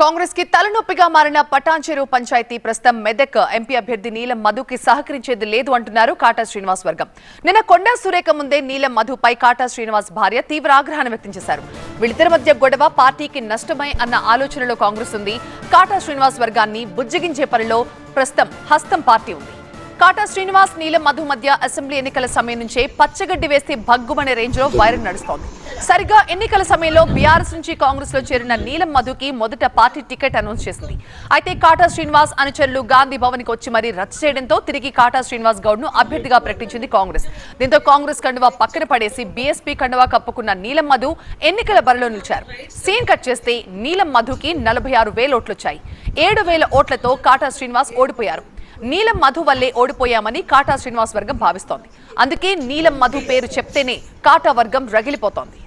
కాంగ్రెస్కి తలనొప్పిగా మారిన పటాన్చెరు పంచాయతీ ప్రస్తుతం మెదక్ ఎంపీ అభ్యర్థి నీలం మధుకి సహకరించేది లేదు అంటున్నారు కాటా శ్రీనివాస్ వర్గం. నిన్న కొండా సురేఖ ముందే నీలం మధుపై కాటా శ్రీనివాస్ భార్య తీవ్ర ఆగ్రహాన్ని వ్యక్తం చేశారు. వీళ్ళిద్దరి మధ్య గొడవ పార్టీకి నష్టమై అన్న ఆలోచనలో కాంగ్రెస్ ఉంది. కాటా శ్రీనివాస్ వర్గాన్ని బుజ్జగించే పనిలో ప్రస్తుతం హస్తం పార్టీ ఉంది. కాటా శ్రీనివాస్ నీలం మధు మధ్య అసెంబ్లీ ఎన్నికల సమయం నుంచే పచ్చగడ్డి వేస్తే భగ్గుమనే రేంజ్లో వైరల్ నడుస్తోంది. సరిగ్గా ఎన్నికల సమయంలో బీఆర్ఎస్ నుంచి కాంగ్రెస్లో చేరిన నీలం మధుకి మొదట పార్టీ టికెట్ అనౌన్స్ చేసింది. అయితే కాటా శ్రీనివాస్ అనుచరులు గాంధీ భవన్కి వచ్చి మరీ రద్దు చేయడంతో తిరిగి కాటా శ్రీనివాస్ గౌడ్ను అభ్యర్థిగా ప్రకటించింది కాంగ్రెస్. దీంతో కాంగ్రెస్ కండువా పక్కన పడేసి బీఎస్పీ కండువా కప్పుకున్న నీలం మధు ఎన్నికల బరిలో నిలిచారు. సీన్ కట్ చేస్తే నీలం మధుకి నలభై ఆరు వేల ఓట్లొచ్చాయి. ఏడు వేల ఓట్లతో కాటా శ్రీనివాస్ ఓడిపోయారు. నీలం మధు వల్లే ఓడిపోయామని కాటా శ్రీనివాస్ వర్గం భావిస్తోంది అందుకే నీలం మధు పేరు చెప్తేనే కాటా వర్గం రగిలిపోతోంది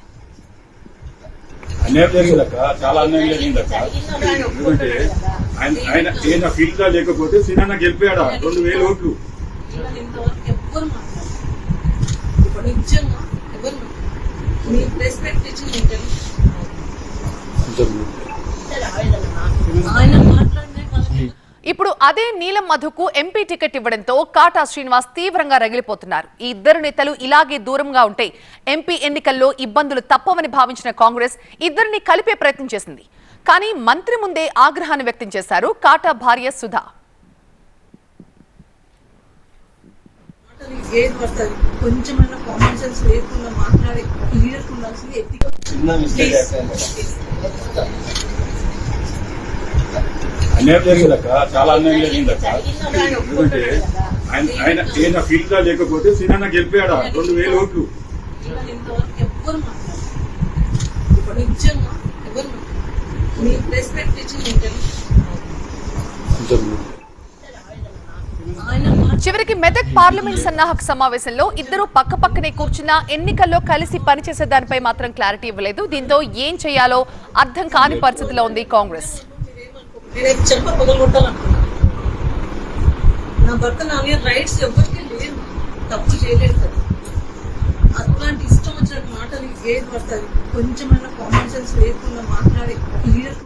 అన్యాయం జరిగిందక్క చాలా అన్యాయం జరిగిందక్క ఎందుకంటే ఆయన ఆయన ఈయన ఫీల్డ్గా లేకపోతే సినిమా గెలిపాడా రెండు వేల ఓట్లు. ఆయన ఇప్పుడు అదే నీలం మధుకు ఎంపీ టికెట్ ఇవ్వడంతో కాటా శ్రీనివాస్ తీవ్రంగా రగిలిపోతున్నారు. ఈ ఇద్దరు నేతలు ఇలాగే దూరంగా ఉంటే ఎంపీ ఎన్నికల్లో ఇబ్బందులు తప్పవని భావించిన కాంగ్రెస్ ఇద్దరిని కలిపే ప్రయత్నం చేసింది. కానీ మంత్రి ముందే ఆగ్రహాన్ని వ్యక్తం చేశారు కాటా భార్య సుధా. కొంచెమైనా కామన్ సెన్స్ లేకుండా మాట్లాడి లీడర్కి ఉండాల్సింది ఎత్తిక అన్యాయం జరిగిందక్క చాలా అన్యాయం జరిగిందక్క. ఎందుకంటే ఆయన ఆయన ఈయన ఫీల్డ్గా లేకపోతే సినిమా గెలిపాడా? రెండు వేల ఓట్లు. చివరికి మెదక్ పార్లమెంట్ సన్నాహక సమావేశంలో ఇద్దరు పక్క పక్కనే కూర్చున్నా ఎన్నికల్లో కలిసి పనిచేసే దానిపై మాత్రం క్లారిటీ ఇవ్వలేదు. దీంతో ఏం చేయాలో అర్థం కాని పరిస్థితిలో ఉంది కాంగ్రెస్. నేనైతే చెంప పగలగొట్టాలనుకున్నాను నా భర్త నా మీద రైట్స్ ఎవరికి లేదు. తప్పు చేయలేదు కదా. అట్లాంటి ఇష్టం వచ్చినట్టు మాటలు ఏది పడతాయి కొంచెమైనా కామన్ సెన్స్ లేకుండా మాట్లాడి క్లియర్